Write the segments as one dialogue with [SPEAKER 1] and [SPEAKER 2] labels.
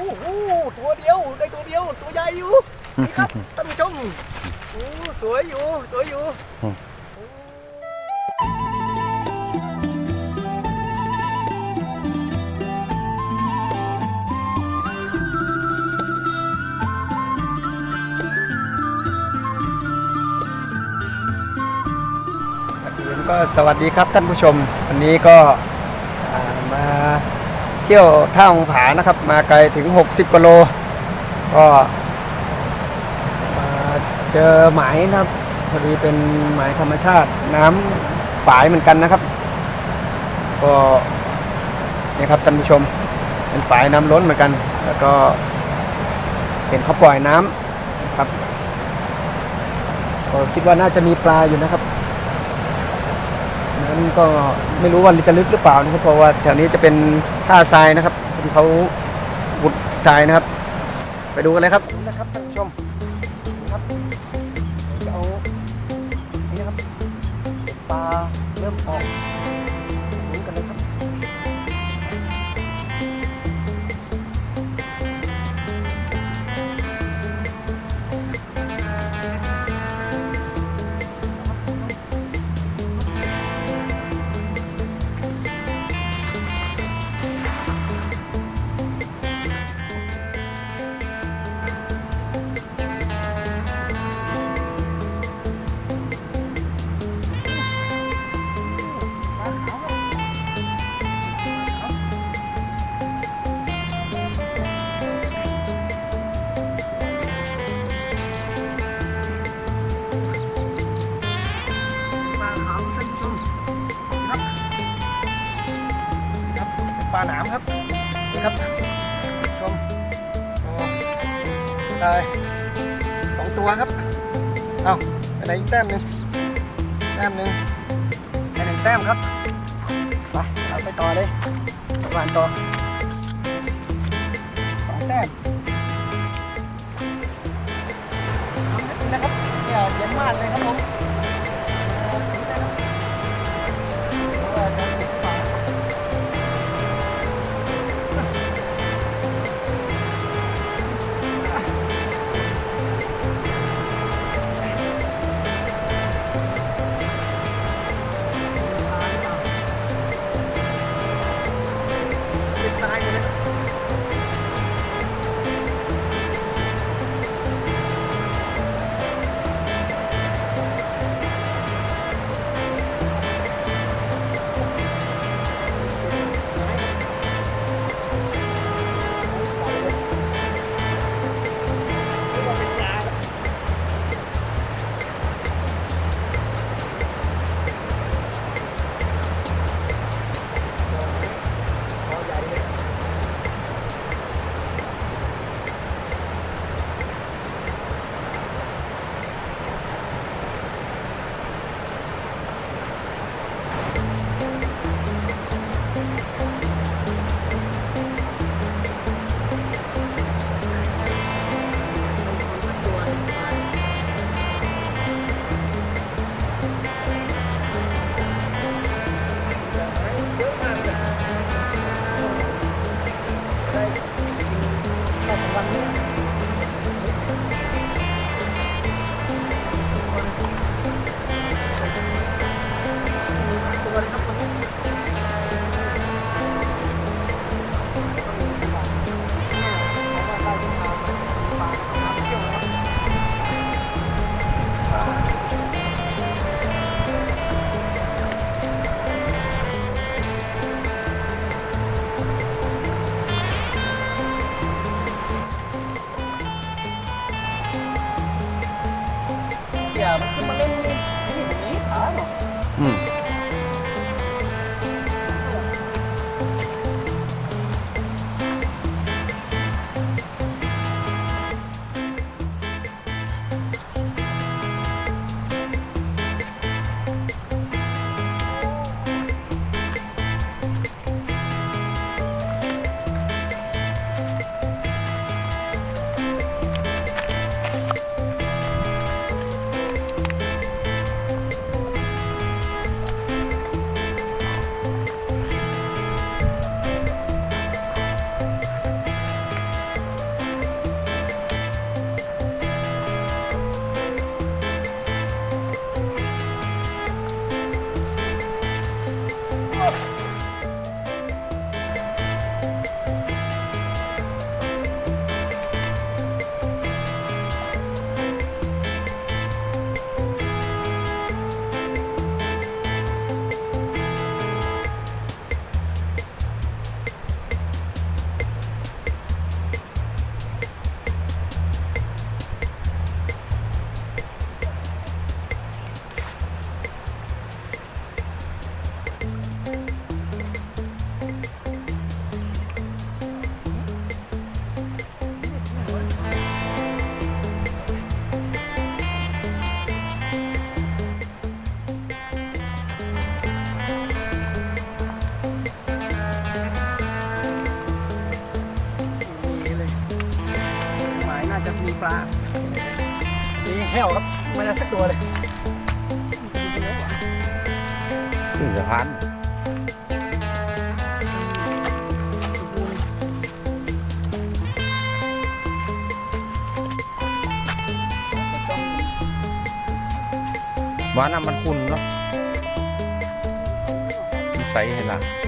[SPEAKER 1] โอ้โหตัวเดียวได้ตัวเดียวตัวใหญ่อยู่นี่ครับท่านผู้ชมโอ้สวยอยู่สวยอยู่อื่นก็สวัสดีครับท่านผู้ชม วันนี้ก็อ่ามาเที่ยวท่าองผานะครับ มาไกลถึง 60กิโล ก็มาเจอหมายนะครับพอดีเป็นหมายธรรมชาติน้ำฝายเหมือนกันนะครับ ก็นี่ครับท่านผู้ชมเป็นฝายน้ำล้นเหมือนกัน แล้วก็เห็นเขาปล่อยน้ำครับก็คิดว่าน่าจะมีปลาอยู่นะครับ นั้นก็ไม่รู้ว่าจะลึกหรือเปล่านะครับเพราะว่าแถวนี้จะเป็นท่าทรายนะครับที่เขาบุดทรายนะครับ ไปดูกันเลยครับนะครับท่านผู้ชมนะครับจะเอานี่ครับปลาเริ่มออกาหนามครับนี่ครับ ชมโอ้ได้สองตัวครับ เอาไปไหนอีกแต้มหนึ่งแต้มหนึ่งไปหนึ่งแต้มครับไปเอาไปต่อเลยหวานต่อสองแต้มนะครับเนี่ยเย็นมากเลยครับผม 嗯。 วครับไม่ได้สักตัวเลย
[SPEAKER 2] ขึ้นสะพานว่าน้ำมันคุณเนาะใสเห็นละ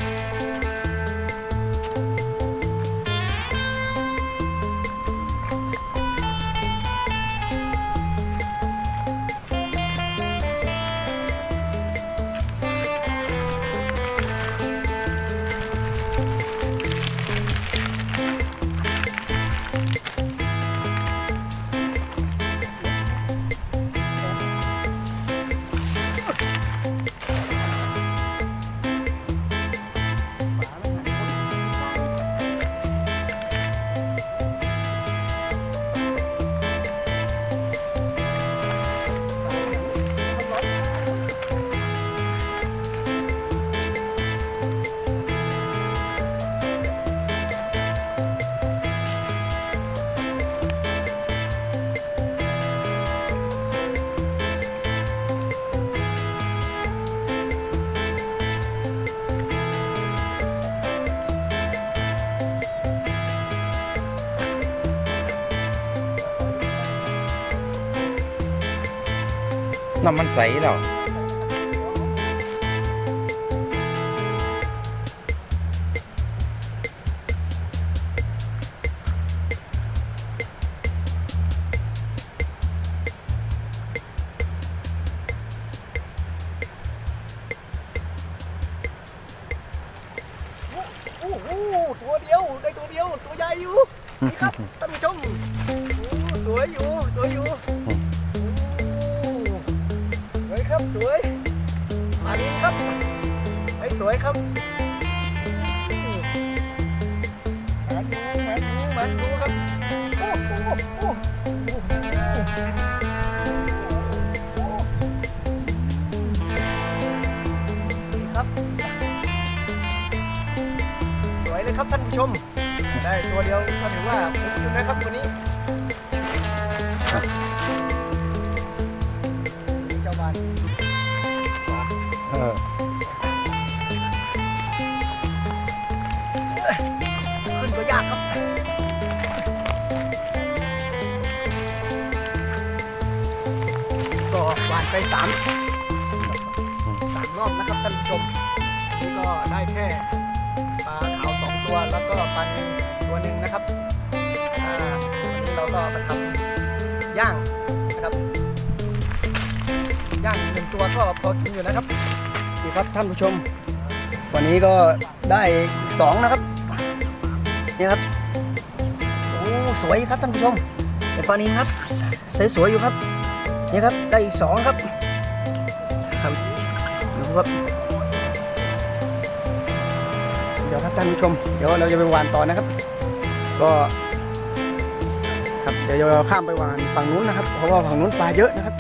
[SPEAKER 2] น้ำมันใสแล้ว
[SPEAKER 1] โอ้โหตัวเดียว ได้ตัวเดียว ตัวใหญ่อยู่นี่ครับ ขึ้นก็ยากครับ ก็หวานไปสามสามรอบนะครับท่านผู้ชมอันนี้ก็ได้แค่ปลาขาวสองตัวแล้วก็ปลานิลตัวหนึ่งนะครับวันนี้เราก็มาทำย่างนะครับย่างหนึ่งตัวก็พอกินอยู่นะครับ ดีครับท่านผู้ชม วันนี้ก็ได้สองนะครับนี่ครับโอ้สวยครับท่านผู้ชมเป็นปลานิลครับสวยๆอยู่ครับนี่ครับได้อีกสองครับครับดูครับเดี๋ยวครับท่านผู้ชม เดี๋ยวเราจะไปหวานต่อนะครับ ก็ครับเดี๋ยวเราข้ามไปหวานฝั่งนู้นนะครับ เพราะว่าฝั่งนู้นปลาเยอะนะครับ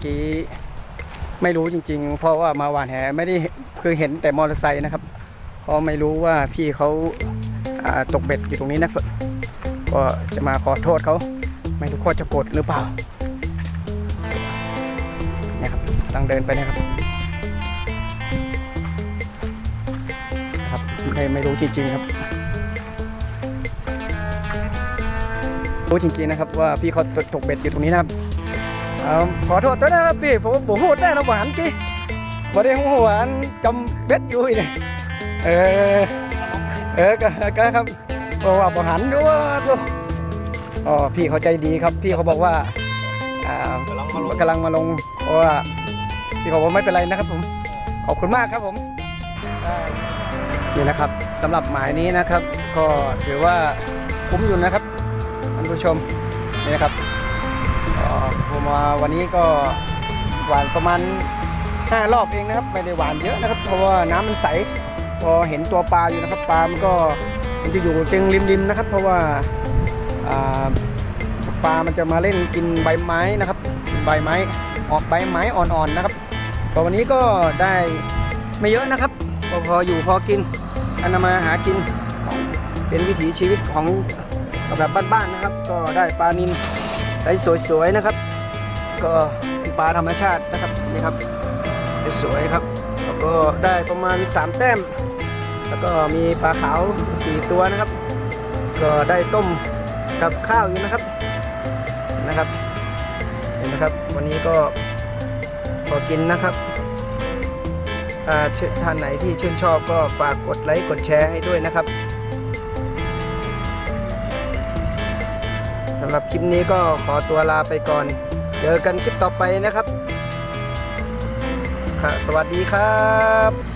[SPEAKER 1] อกี้ไม่รู้จริง ๆ เพราะว่ามาหวานแหไม่ได้คือเห็นแต่มอเตอร์ไซค์นะครับ เพราะไม่รู้ว่าพี่เขาาตกเบ็ดอยู่ตรงนี้นะก็จะมาขอโทษเขาไม่รู้เขาจะโกรธหรือเปล่าเนี่ยครับกำลังเดินไปนะครับครับไม่ไม่รู้จริง ๆ ครับ รู้จริงๆนะครับว่าพี่เขาตกเบ็ดอยู่ตรงนี้นะครับ ขอโทษด้วยนะครับพี่ผมผมพูดได้นะหวานกี้บ่ได้หวานจำเบ็ดอยู่เนี่ยเออเออก็ก็ครับเพราะว่าบ่หันด้วยอ๋อพี่เขาใจดีครับพี่เขาบอกว่าอ่ากำลังมาลงเพราะว่าพี่เขาบอกไม่เป็นไรนะครับผมขอบคุณมากครับผมนี่นะครับสำหรับหมายนี้นะครับ ก็ถือว่าคุ้มอยู่นะครับท่านผู้ชมนี่นะครับ มาวันนี้ก็หวานประมาณ5รอบเองนะครับไม่ได้หวานเยอะนะครับ เพราะว่าน้ำมันใสพอเห็นตัวปลาอยู่นะครับปลามันก็มันจะอยู่จึงริมๆนะครับ เพราะว่าปลามันจะมาเล่นกินใบไม้นะครับใบไม้ออกใบไม้อ่อนๆนะครับพอวันนี้ก็ได้ไม่เยอะนะครับพอพออยู่พอกินอันนามาหากินของเป็นวิถีชีวิตของแบบบ้านๆนะครับ ก็ได้ปลานินได้สวยๆนะครับ ก็เป็นปลาธรรมชาตินะครับนี่ครับสวยครับแล้วก็ได้ประมาณ 3 แต้ม แล้วก็มีปลาขาว 4 ตัวนะครับ ก็ได้ต้มกับข้าวอยู่นะครับนะครับเห็นนะครับ วันนี้ก็พอกินนะครับอ่าท่านไหนที่ชื่นชอบก็ฝากกดไลค์กดแชร์ให้ด้วยนะครับสำหรับคลิปนี้ก็ขอตัวลาไปก่อน เจอกันคลิปต่อไปนะครับค่ะสวัสดีครับ